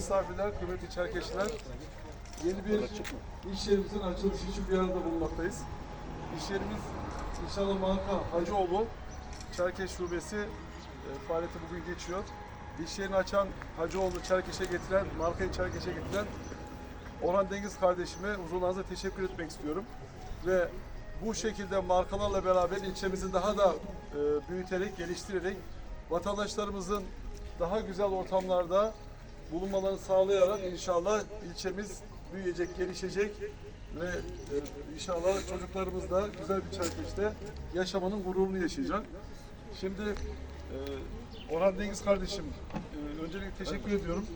misafirler, kıymetli Çerkeşler, yeni bir iş yerimizin açılışı için bir arada bulunmaktayız. İş yerimiz inşallah marka Hacıoğlu Çerkeş Şubesi e, faaliyeti bugün geçiyor. İş yerini açan Hacıoğlu Çerkeş'e getiren, markayı Çerkeş'e getiren Orhan Dengiz kardeşime huzurlarınıza teşekkür etmek istiyorum. Ve bu şekilde markalarla beraber ilçemizi daha da e, büyüterek, geliştirerek vatandaşlarımızın daha güzel ortamlarda bulunmalarını sağlayarak inşallah ilçemiz büyüyecek, gelişecek ve e, inşallah çocuklarımız da güzel bir Çerkeş'te yaşamanın gururunu yaşayacak. Şimdi e, Orhan Dengiz kardeşim, e, öncelikle teşekkür ediyorum.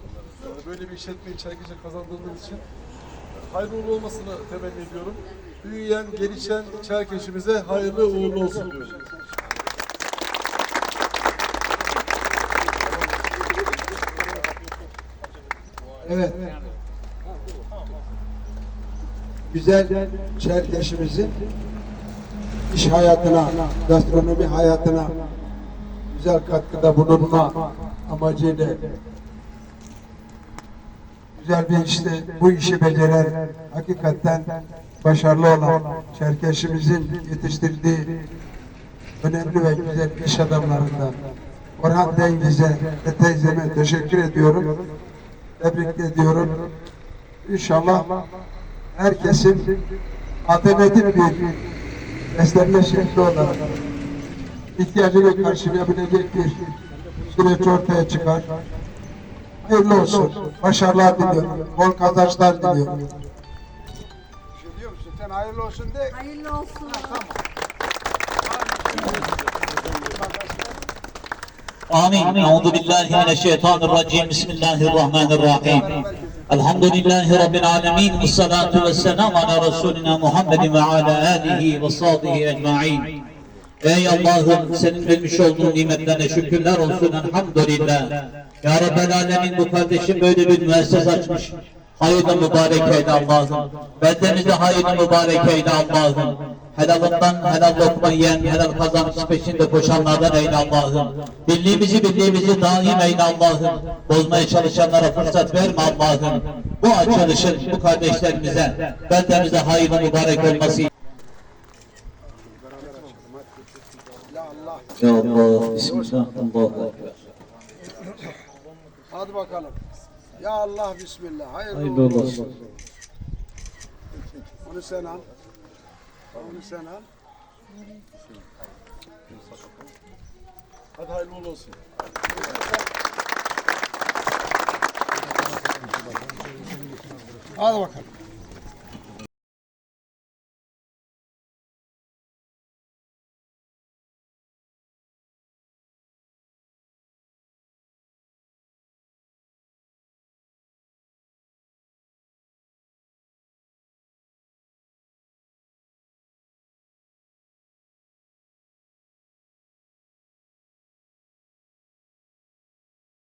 Böyle bir işletmeyi Çerkeş'e kazandırdığınız için. Hayırlı uğurlu olmasını temenni ediyorum. Büyüyen, gelişen Çerkeş'imize hayırlı uğurlu olsun diyorum. Evet. Güzel Çerkeş'imizin iş hayatına, gastronomi hayatına güzel katkıda bulunma amacıyla güzel bir işte bu işi beceren, hakikaten başarılı olan Çerkeş'imizin yetiştirdiği önemli ve güzel iş adamlarından Orhan Dengiz'e ve teyzeme teşekkür ediyorum. Tebrik ediyorum. İnşallah herkesin alternatif bir beslenme şekli olarak ihtiyacını karşılayabilecek bir süreç ortaya çıkar. Hayırlı olsun. Başarılar diliyorum. Bol kazançlar diliyorum. Bir şey diyor musun? Sen hayırlı olsun de. Hayırlı olsun. آمين أعوذ بالله من الشيطان الرجيم بسم الله الرحمن الرحيم الحمد لله رب العالمين والصلاة والسلام على رسولنا محمد وعلى آله وصحبه أجمعين Ey Allah'ım senin vermiş olduğun nimetlerine şükürler olsun elhamdülillah. Ya Rabbel Alemin bu kardeşim böyle bir müessese açmış. Hayırlı mübarek eyle Allah'ım. Beldemizde hayırlı mübarek eyle Allah'ım. Helalından helal lokma yiyen, helal kazanç peşinde koşanlardan eyle Allah'ım. Birliğimizi birliğimizi daim eyle Allah'ım. Bozmaya çalışanlara fırsat verme Allah'ım. Bu açılışın bu kardeşlerimize, beldemize hayırlı mübarek olması Ya Allah. Bismillah, Allahu Ekber. Hadi bakalım. Ya Allah Bismillah. Hayırlı, Hayırlı uğurlu olsun. Onu sen al. Onu sen al. Hadi hayırlı olsun. Hadi bakalım.